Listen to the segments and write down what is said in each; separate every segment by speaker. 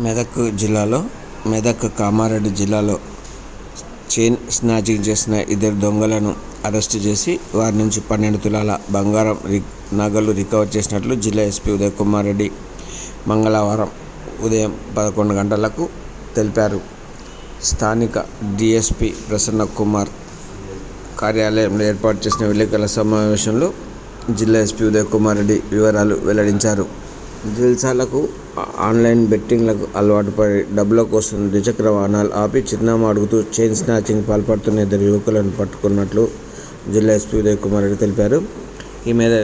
Speaker 1: మెదక్ జిల్లాలో మెదక్ కామారెడ్డి జిల్లాలో chain snatching చేసిన ఇద్దరు దొంగలను అరెస్టు చేసి వారి నుంచి పన్నెండు తులాల బంగారం రి నగలు రికవర్ చేసినట్లు జిల్లా ఎస్పీ ఉదయ్ కుమార్ రెడ్డి మంగళవారం ఉదయం పదకొండు గంటలకు తెలిపారు. స్థానిక డిఎస్పి ప్రసన్న కుమార్ కార్యాలయంలో ఏర్పాటు చేసిన విలేకరుల సమావేశంలో జిల్లా ఎస్పీ ఉదయ్ కుమార్ రెడ్డి వివరాలు వెల్లడించారు. జల్సాలకు ఆన్లైన్ బెట్టింగ్లకు అలవాటు పడి డబ్బుల కోసం ద్విచక్ర వాహనాలు ఆపి చిరునామా అడుగుతూ చైన్ స్నాచింగ్ పాల్పడుతున్న ఇద్దరు యువకులను పట్టుకున్నట్లు జిల్లా ఎస్పీ ఉదయ్ కుమార్ రెడ్డి తెలిపారు. ఈ మీద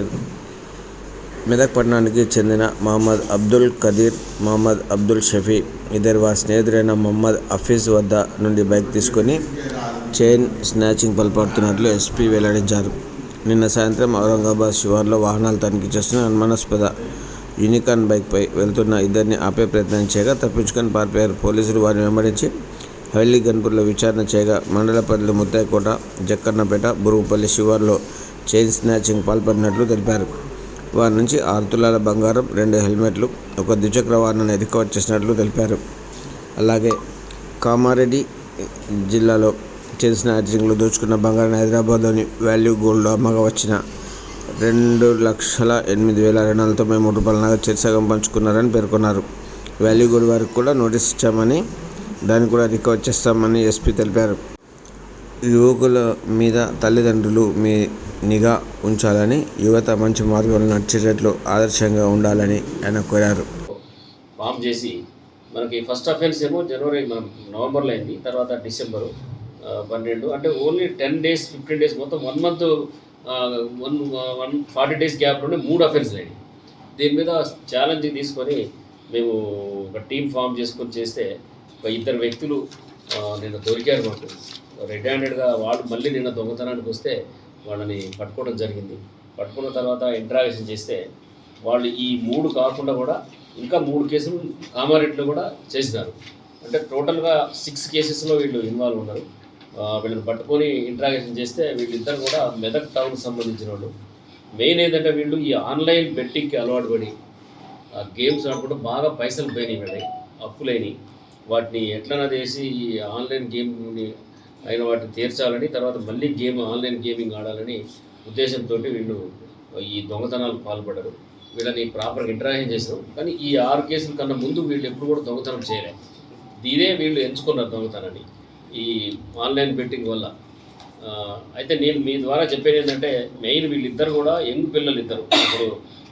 Speaker 1: మెదక్ పట్టణానికి చెందిన మహమ్మద్ అబ్దుల్ ఖదీర్ మహమ్మద్ అబ్దుల్ షఫీ ఇద్దరు వారి స్నేహితుడైన మహమ్మద్ హఫీజ్ వద్ద నుండి బైక్ తీసుకొని చైన్ స్నాచింగ్ పాల్పడుతున్నట్లు ఎస్పీ వెల్లడించారు. నిన్న సాయంత్రం ఔరంగాబాద్ శివార్లో వాహనాలు తనిఖీ చేస్తున్న అనుమానాస్పద యూనికాన్ బైక్పై వెళ్తున్న ఇద్దరిని ఆపే ప్రయత్నం చేయగా తప్పించుకొని పారిపోయారు పోలీసులు వారిని వెంబడించి హవెల్లీ గన్పూర్లో విచారణ చేయగా మండల పరిధిలో ముత్తాయికోట జక్కన్నపేట బురుగుపల్లి శివార్లో చైన్ స్నాచింగ్ పాల్పడినట్లు తెలిపారు. వారి నుంచి ఆరు తులాల బంగారం రెండు హెల్మెట్లు ఒక ద్విచక్ర వాహనాన్ని రికవర్ చేసినట్లు తెలిపారు. అలాగే కామారెడ్డి జిల్లాలో చైన్ స్నాచింగ్లో దోచుకున్న బంగారం హైదరాబాద్లోని వాల్యూ గోల్డ్ అమ్మగా వచ్చిన రెండు లక్షల ఎనిమిది వేల రెండు వందల తొంభై మూడు రూపాయల నగదు చెరిసగం పంచుకున్నారని పేర్కొన్నారు. వాల్యూ గుడ్ వారికి కూడా నోటీస్ ఇచ్చామని దాన్ని కూడా రికవర్ చేస్తామని ఎస్పీ తెలిపారు. యువకుల మీద తల్లిదండ్రులు మీ నిఘా ఉంచాలని యువత మంచి మార్గంలో నడిచేటట్లు ఆదర్శంగా ఉండాలని ఆయన కోరారు.
Speaker 2: ఫామ్ చేసి మనకి ఫస్ట్ అఫెన్స్ ఏమో జనవరి మనం నవంబర్లో అయింది తర్వాత డిసెంబరు పన్నెండు అంటే only ten days fifteen days మొత్తం one month one one forty days గ్యాప్లోనే మూడు అఫెన్స్ అయినాయి. దీని మీద ఛాలెంజ్ తీసుకొని మేము ఒక టీం ఫామ్ చేసుకొని చేస్తే ఒక ఇద్దరు వ్యక్తులు నిన్న దొరికారు మాకు. రెడ్ హ్యాండెడ్గా వాళ్ళు మళ్ళీ నిన్న దొంగతనానికి వస్తే వాళ్ళని పట్టుకోవడం జరిగింది. పట్టుకున్న తర్వాత ఇంట్రాగేషన్ చేస్తే వాళ్ళు ఈ మూడు కాకుండా కూడా ఇంకా మూడు కేసులు కామారెడ్డిలో కూడా చేసినారు. అంటే టోటల్గా సిక్స్ కేసెస్లో వీళ్ళు ఇన్వాల్వ్ ఉన్నారు. వీళ్ళని పట్టుకొని ఇంట్రాగేషన్ చేస్తే వీళ్ళిద్దరు కూడా మెదక్ టౌన్కి సంబంధించిన వాళ్ళు. మెయిన్ ఏంటంటే వీళ్ళు ఈ ఆన్లైన్ బెట్టింగ్కి అలవాటు పడి ఆ గేమ్స్ ఆడుకుంటూ బాగా పైసలు పోయినాయి వీళ్ళకి అప్పులేని వాటిని ఎట్లనా చేసి ఈ ఆన్లైన్ గేమ్ని అయిన వాటిని తీర్చాలని తర్వాత మళ్ళీ గేమ్ ఆన్లైన్ గేమింగ్ ఆడాలని ఉద్దేశంతో వీళ్ళు ఈ దొంగతనాలకు పాల్పడరు వీళ్ళని ప్రాపర్గా ఇంటరాక్షన్ చేశారు. కానీ ఈ ఆరు కేసుల కన్నా ముందు వీళ్ళు ఎప్పుడు కూడా దొంగతనం చేయలేదు ఇదే వీళ్ళు ఎంచుకున్నారు దొంగతనాన్ని. ఈ ఆన్లైన్ బెట్టింగ్ వల్ల. అయితే నేను మీ ద్వారా చెప్పేది ఏంటంటే మెయిన్ వీళ్ళిద్దరు కూడా యంగ్ పిల్లలు ఇద్దరు ఇప్పుడు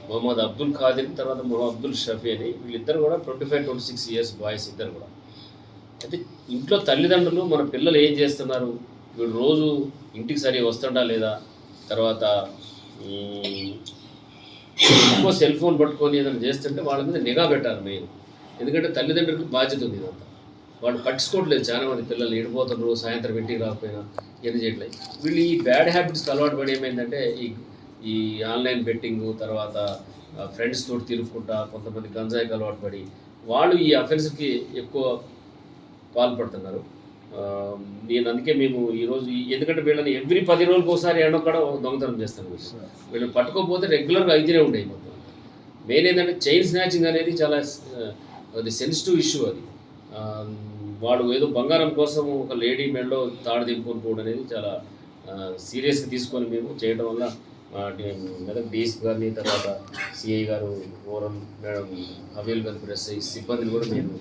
Speaker 2: మొహమ్మద్ అబ్దుల్ ఖాదిర్ తర్వాత మొహమ్మద్ అబ్దుల్ షఫీ అని వీళ్ళిద్దరు కూడా twenty five twenty six years boys ఇద్దరు కూడా. అయితే ఇంట్లో తల్లిదండ్రులు మన పిల్లలు ఏం చేస్తున్నారు? వీడు రోజు ఇంటికి సరిగా వస్తుండా లేదా? తర్వాత ఎక్కువ సెల్ ఫోన్ పట్టుకొని ఏదైనా చేస్తుంటే వాళ్ళ మీద నిఘా పెట్టాలి మెయిన్. ఎందుకంటే తల్లిదండ్రులకు బాధ్యత ఉంది ఇదంతా. వాళ్ళు పట్టించుకోవట్లేదు. చాలా మంది పిల్లలు ఎడిపోతున్నారు సాయంత్రం ఇంటికి రాకపోయినా ఏం చేయట్లేదు. వీళ్ళు ఈ బ్యాడ్ హ్యాబిట్స్కి అలవాటు పడి ఏమైందంటే ఈ ఈ ఆన్లైన్ బెట్టింగ్ తర్వాత ఫ్రెండ్స్ తోటి తిరుగుకుంటా కొంతమంది గంజాయికి అలవాటు పడి వాళ్ళు ఈ అఫెన్స్కి ఎక్కువ పాల్పడుతున్నారు. నేను అందుకే మేము ఈరోజు ఎందుకంటే వీళ్ళని ఎవ్రీ పది రోజులకు ఒకసారి ఏడో కూడా దొంగతనం చేస్తాను వీళ్ళు. పట్టుకోకపోతే రెగ్యులర్గా అయితేనే ఉండేవి మొత్తం. మెయిన్ ఏంటంటే చైన్ స్నాచింగ్ అనేది చాలా అది సెన్సిటివ్ ఇష్యూ అది. వాడు ఏదో బంగారం కోసం ఒక లేడీ మెడలో తాడు దింపుకొని పోవడం అనేది చాలా సీరియస్గా తీసుకొని మేము చేయడం వల్ల ఆ, మెదక్ డిఎస్పీ గారిని తర్వాత సిఐ గారు ఓరం మేడం హవేల్ గారు ప్రెస్ ఈ సిబ్బందిని కూడా నేను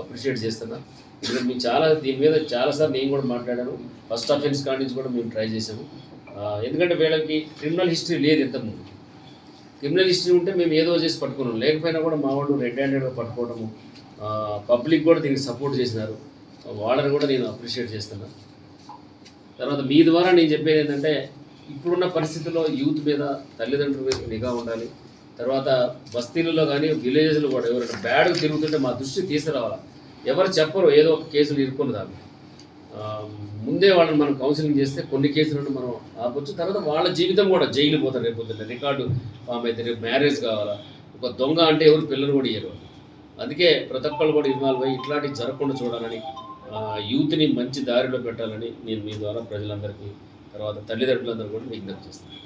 Speaker 2: అప్రిషియేట్ చేస్తున్నా. ఇక్కడ మేము చాలా దీని మీద చాలాసార్లు నేను కూడా మాట్లాడాను. ఫస్ట్ అఫెన్స్ కాడి నుంచి కూడా మేము ట్రై చేసాము ఎందుకంటే వీళ్ళకి క్రిమినల్ హిస్టరీ లేదు ఇంతకుముందు. క్రిమినల్ హిస్టరీ ఉంటే మేము ఏదో చేసి పట్టుకున్నాం. లేకపోయినా కూడా మా వాళ్ళు రెడ్ హ్యాండెడ్గా పట్టుకోవడము పబ్లిక్ కూడా దీనికి సపోర్ట్ చేసినారు. వాళ్ళని కూడా నేను అప్రిషియేట్ చేస్తున్నాను తర్వాత మీ ద్వారా నేను చెప్పేది ఏంటంటే ఇప్పుడున్న పరిస్థితుల్లో యూత్ మీద తల్లిదండ్రుల మీద నిఘా ఉండాలి. తర్వాత బస్తీలలో కానీ విలేజెస్లో కూడా ఎవరైనా బ్యాడ్గా తిరుగుతుంటే మా దృష్టి తీసుకురావాలి? ఎవరు చెప్పరు ఏదో ఒక కేసులు ఇరుక్కుని దాన్ని. ముందే వాళ్ళని మనం కౌన్సిలింగ్ చేస్తే కొన్ని కేసులను మనం ఆపొచ్చు. తర్వాత వాళ్ళ జీవితం కూడా జైలు పోతారు రేపు రికార్డు ఫామ్ అయితే రేపు మ్యారేజ్ కావాలా? ఒక దొంగ అంటే ఎవరు పిల్లలు కూడా ఇయ్యరు. అందుకే ప్రతి ఒక్కళ్ళు కూడా ఇన్వాల్వ్ అయ్యి ఇట్లాంటివి జరగకుండా చూడాలని యూత్ని మంచి దారిలో పెట్టాలని నేను మీ ద్వారా ప్రజలందరికీ తర్వాత తల్లిదండ్రులందరూ కూడా విజ్ఞప్తి చేస్తాను